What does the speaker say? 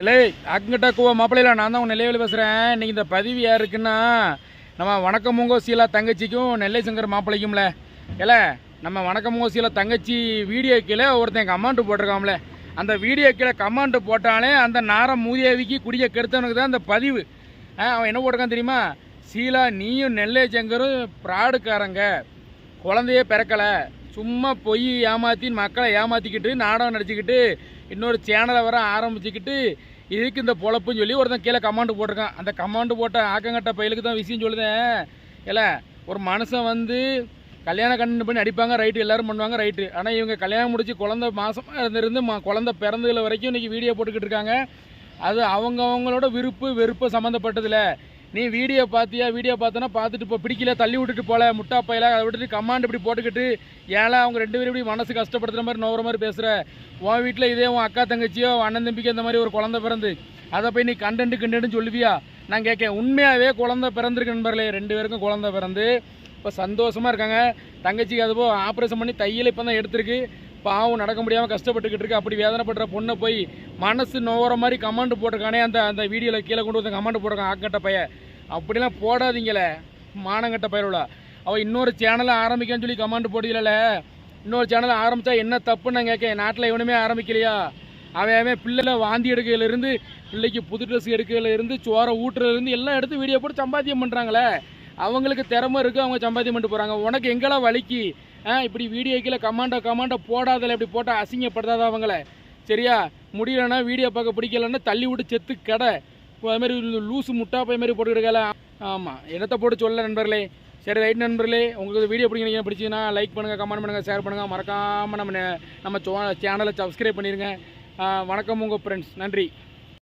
இல்லை அங்கிட்ட குவா மாப்பிள்ளையில நான் தான் உன் நெல்லையில் பேசுகிறேன் இன்னைக்கு இந்த பதிவு யாருக்குன்னா நம்ம வணக்கமுங்கோ சீலா தங்கச்சிக்கும் நெல்லை சங்கர் மாப்பிள்ளைக்கும்ல. இல்ல நம்ம வணக்கமுங்கோ சீலா தங்கச்சி வீடியோ கீழே ஒருத்தன் கமாண்ட் போட்டிருக்காம்ல அந்த வீடியோ கீழே கமாண்ட் போட்டாலே அந்த நாரம் மூதேவிக்கு குடிய கெடுத்தவனுக்கு தான் அந்த பதிவு. அவன் என்ன போட்டிருக்கான் தெரியுமா? சீலா நீயும் நெல்லை சங்கரும் ப்ராடுக்காரங்க. குழந்தையே பிறக்கலை. சும்மா பொய் ஏமாற்றி மக்களை ஏமாற்றிக்கிட்டு நாடகம் நடிச்சுக்கிட்டு இன்னொரு சேனலை வர ஆரம்பிச்சுக்கிட்டு இதுக்கு இந்த பொழப்புன்னு சொல்லி ஒருத்தன் கீழே கமாண்டு போட்டிருக்கான். அந்த கமாண்டு போட்ட ஆக்கங்கட்ட பையலுக்கு தான் விஷயம் சொல்லுதேன் இல்லை ஒரு மனுஷன் வந்து கல்யாணம் கண்டு பண்ணி அடிப்பாங்க ரைட்டு எல்லோரும் பண்ணுவாங்க ரைட்டு ஆனால் இவங்க கல்யாணம் முடிச்சு குழந்த மாதமாக இருந்திருந்து மா குழந்த பிறந்ததில் வரைக்கும் இன்றைக்கி வீடியோ போட்டுக்கிட்டு இருக்காங்க. அது அவங்கவுங்களோட விருப்பு வெறுப்பு சம்மந்தப்பட்டதில்லை நீ வீடியோ பார்த்தியா வீடியோ பார்த்தனா பார்த்துட்டு இப்போ பிடிக்கல தள்ளி விட்டுட்டு போல. முட்டா பையில அதை விட்டுட்டு கமாண்ட் இப்படி போட்டுக்கிட்டு ஏழை அவங்க ரெண்டு பேரும் இப்படி மனசு கஷ்டப்படுத்துகிற மாதிரி நோகிற மாதிரி பேசுகிற உன் வீட்டில் இதே உன் அக்கா தங்கச்சியோ அண்ணன் தம்பிக்கு இந்த மாதிரி ஒரு குழந்தை பிறந்து அதை போய் நீ கண்டென்ட் கண்டென்ட்னு சொல்லுவியா? நான் கேட்கேன். உண்மையாகவே குழந்தை பிறந்திருக்கு நண்பர்களே ரெண்டு பேருக்கும் குழந்தை பிறந்து இப்போ சந்தோஷமாக இருக்காங்க. தங்கச்சிக்கு அதுபோ ஆப்ரேஷன் பண்ணி தையல் இப்போ தான் எடுத்திருக்கு. பாவம் நடக்க முடியாமல் கஷ்டப்பட்டுக்கிட்டு இருக்கு. அப்படி வேதனைப்படுற பொண்ணை போய் மனசு நோகிற மாதிரி கமெண்ட் போட்டிருக்கானே அந்த அந்த வீடியோவில் கீழே கொண்டு வந்து கமெண்ட் போட்டிருக்கான் ஆக்கட்ட பைய அப்படிலாம் போடாதீங்களே மானங்கட்ட பயிரோட. அவள் இன்னொரு சேனலை ஆரம்பிக்கன்னு சொல்லி கமெண்ட் போடுதில்ல இன்னொரு சேனலை ஆரம்பித்தா என்ன தப்புன்னு நான் கேட்கேன் நாட்டில் எவனுமே ஆரம்பிக்கலையா? அவன் அவன் பிள்ளைல வாந்தி எடுக்கையிலேருந்து பிள்ளைக்கு புது ட்ரெஸ் எடுக்கையிலேருந்து சோரை ஊட்டுறதுலேருந்து எல்லாம் எடுத்து வீடியோ போட்டு சம்பாத்தியம் பண்ணுறாங்களே அவங்களுக்கு திறமை இருக்குது அவங்க சம்பாத்தியம் பண்ணிட்டு போகிறாங்க உனக்கு எங்கெல்லாம் வலிக்கு? இப்படி வீடியோ கீழே கமாண்டோ கமாண்டோ போடாதில்ல இப்படி போட்டால் அசிங்கப்படுத்தாத அவங்கள. சரியா? முடியலன்னா வீடியோ பார்க்க பிடிக்கலன்னா தள்ளி விட்டு செத்து கடை. அது மாதிரி லூசு முட்டா போய் மாதிரி போட்டுக்கிட்டு ஆமாம் என்னத்தை போட்டு சொல்ல நண்பர்களே? சரி ரைட் நண்பர்களே உங்களுக்கு வீடியோ பிடிக்கிறீங்க பிடிச்சிங்கன்னா லைக் பண்ணுங்கள் கமெண்ட் பண்ணுங்கள் ஷேர் பண்ணுங்கள் மறக்காமல் நம்ம நம்ம சேனலை சப்ஸ்கிரைப் பண்ணிடுங்க வணக்கம் உங்கள் ஃப்ரெண்ட்ஸ் நன்றி.